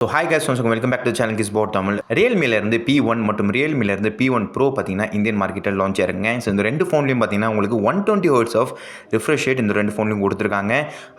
So hi guys once welcome back to channel kiss bot Tamil ரியல்மிலேருந்து P one மற்றும் ரியல்மிலேருந்து P one pro பார்த்தீங்கன்னா Indian மார்க்கெட்டில் launch ஆயிருங்க so இந்த ரெண்டு ஃபோன்லையும் பார்த்தீங்கன்னா உங்களுக்கு one twenty hours of refresh rate இந்த ரெண்டு ஃபோன்லையும் கொடுத்துருக்காங்க.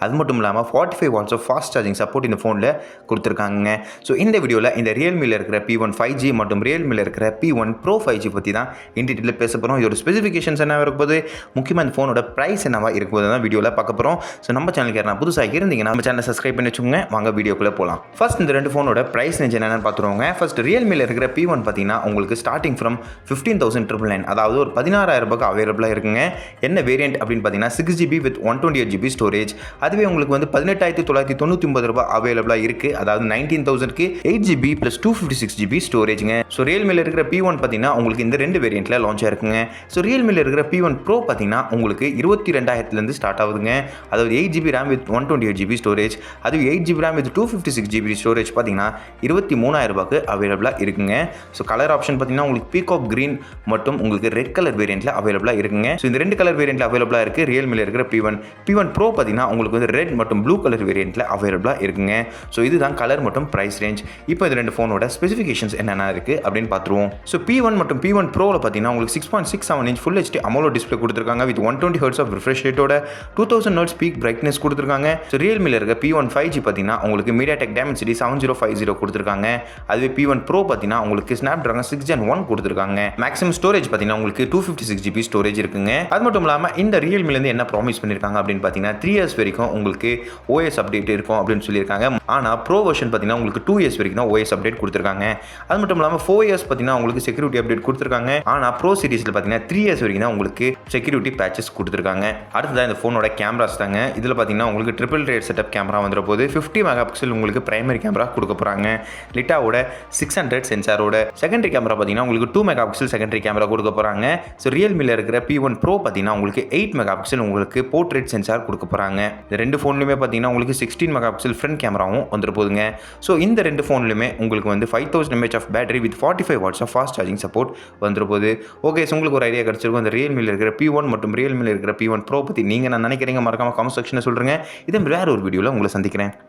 அது மட்டும் இல்லாமல் forty five watts of fast charging support இந்த ஃபோனில் கொடுத்துருக்காங்க ஸோ இந்த வீடியோவில் இந்த ரியல்மியில் இருக்கிற பி ஒன் ஃபைவ் ஜி மற்றும் ரியல்மியில் இருக்கிற P one pro five G பற்றி தான் இன் டீட்டெயில் பேச போகிறோம் இதோட ஸ்பெசிஃபிகேஷன்ஸ் என்ன இருக்கும்போது முக்கியமாக இந்த ஃபோனோட ப்ரைஸ் என்னவாக இருக்கும்போது தான் வீடியோவில் பார்க்க போகிறோம் ஸோ நம்ம சேனலுக்கு யாரா புதுசாக இருந்தீங்கன்னா நம்ம சேனல் சப்ஸ்கிரைப் பண்ணி வச்சுக்கோங்க. வாங்க வீடியோக்குள்ளே போகலாம் ஃபஸ்ட் இந்த ரெண்டு ஃபோனோட ப்ரைஸ் ரேஞ்ச் என்னென்னு பார்த்துருவாங்க. ஃபர்ஸ்ட் ரியல்மியில் இருக்கிற பி ஒன் பார்த்தீங்கன்னா உங்களுக்கு starting from fifteen thousand triple nine அதாவது ஒரு பதினாறாயிரம் ரூபாய்க்கு அவைலபிளாக இருக்குங்க. என்ன வேரியன்ட் அப்படின்னு பார்த்தீங்கன்னா six GB with one twenty eight GB storage அதுவே உங்களுக்கு வந்து பதினெட்டாயிரத்தி தொள்ளாயிரத்தி தொண்ணூற்றி ஒன்பது ரூபாய் அவைலபிளாக இருக்குது அதாவது நைன்டீன் தௌசண்ட்க்கு eight GB plus two fifty six GB ஸ்டோரேஜுங்க so ரியல்மியில் இருக்கிற பி ஒன் பார்த்தீங்கன்னா உங்களுக்கு இந்த ரெண்டு வேரியண்ட்டில் லான்ச் ஆயிருக்குங்க ஸோ ரியல்மியில் இருக்கிற பி ஒன் ப்ரோ பார்த்தீங்கன்னா உங்களுக்கு இருபத்தி ரெண்டாயிரத்துலேருந்து ஸ்டார்ட் ஆகுதுங்க. அதாவது eight GB RAM with one twenty eight GB storage அது eight GB RAM with two fifty six GB storage பார்த்தீங்கன்னா இருபத்தி மூணாயிரம் ரூபாய்க்கு அவைலபிளாக இருக்குங்க. ஸோ கலர் ஆப்ஷன் பார்த்தீங்கன்னா உங்களுக்கு பீகாக் க்ரீன் மற்றும் உங்களுக்கு ரெட் கலர் வேரியண்ட்டில் அவைலபிளாக இருக்குங்க. ஸோ இந்த ரெண்டு கலர் வேரியண்ட்டில் அவைலபிளாக இருக்குது ரியல்மியில் இருக்கிற P one P one pro பார்த்தீங்கன்னா உங்களுக்கு வந்து ரெட் மற்றும் ப்ளூ கலர் வேரியண்ட்டில் அவைலபிளாக இருக்குங்க. ஸோ இதுதான் கலர் மற்றும் ப்ரைஸ் ரேஞ்ச் இப்போ இது ரெண்டு ஃபோனோட ஸ்பெசிஃபிகேஷன்ஸ் என்னென்ன இருக்குது அப்படின்னு பார்த்துருவோம். ஸோ பி ஒன் மற்றும் பி ஒன் ப்ரோவில் பார்த்தீங்கன்னா உங்களுக்கு six point six seven inch full HD AMOLED display கொடுத்துருக்காங்க. With one twenty hertz of refresh ரேட்டோட two thousand nits peak brightness கொடுத்துருக்காங்க. ஸோ ரியல்மியில் இருக்க பி ஒன் ஃபைவ் ஜி பார்த்தீங்கன்னா உங்களுக்கு MediaTek Dimensity seven zero five zero கொடுத்துருக்காங்க. அதுவே P one pro பார்த்தீங்கன்னா உங்களுக்கு Snapdragon six gen one கொடுத்துருக்காங்க. மேக்ஸிமம் ஸ்டோரேஜ் பார்த்தீங்கன்னா உங்களுக்கு two fifty six GB storage இருக்குங்க. அது மட்டும் இல்லாமல் இந்த ரியல்மிலேருந்து என்ன ப்ராமிஸ் பண்ணியிருக்காங்க அப்படின்னு பார்த்தீங்கன்னா த்ரீ இயர்ஸ் வரைக்கும் உங்களுக்கு ஓஎஸ் அப்டேட் இருக்கும் அப்படின்னு சொல்லியிருக்காங்க. ஆனால் ப்ரோ வெர்ஷன் பார்த்தீங்கன்னா உங்களுக்கு டூ இயர்ஸ் வரைக்கும் தான் ஓஎஸ் அப்டேட் கொடுத்துருக்காங்க. அது மட்டும் இல்லாமல் ஃபோர் இயர்ஸ் பார்த்தீங்கன்னா உங்களுக்கு செக்யூரிட்டி அப்டேட் கொடுத்துருக்காங்க. ஆனால் ப்ரோ சீரிஸில் பார்த்தீங்கன்னா த்ரீ இயர்ஸ் வரைக்கும் தான் உங்களுக்கு செக்யூரிட்டி பேச்சஸ் கொடுத்துருக்காங்க. அடுத்ததான் இந்த ஃபோனோட கேமராஸ் தாங்க. இதில் பார்த்தீங்கன்னா உங்களுக்கு ட்ரிபிள் ரேட் செட்டப் கேமரா வந்துற போது ஃபிஃப்டி மெகா பிக்சல் உங்களுக்கு பிரைமரி கேமரா கொடுக்க போகிறாங்க லிட்டாவோட சிக்ஸ் ஹண்ட்ரட் சென்சாரோட செகண்டரி கேமரா பார்த்தீங்கன்னா உங்களுக்கு two megapixel secondary camera கொடுக்க போகிறாங்க ஸோ ரியல்மியில் இருக்கிற பி ஒன் ப்ரோ பார்த்தீங்கன்னா உங்களுக்கு எயிட் மெகா பிக்சல் உங்களுக்கு போர்ட்ரேட் சென்சார் கொடுக்க போகிறாங்க இந்த ரெண்டு ஃபோன்லையுமே பார்த்தீங்கன்னா உங்களுக்கு சிக்ஸ்டீன் மெகா பிக்சல் ஃப்ரண்ட் கேமராவும் வந்துட்டு போதுங்க. ஸோ இந்த ரெண்டு ஃபோன்லையுமே உங்களுக்கு வந்து five thousand M A H of battery with forty five watts of fast charging support வந்துட்டு போகுது ஓகே ஸோ உங்களுக்கு ஒரு ஐடியா கிடச்சிருக்கும். அந்த ரியல்மியில் இருக்கிற பி ஒன் மற்றும் ரியல்மியில் இருக்கிற பி ஒன் ப்ரோ பற்றி நீங்கள் நான் நினைக்கிறீங்க? மறக்காம காமெண்ட் செக்ஷனை சொல்கிறேங்க இதே வேறு ஒரு வீடியோவில் உங்களை சந்திக்கிறேன்.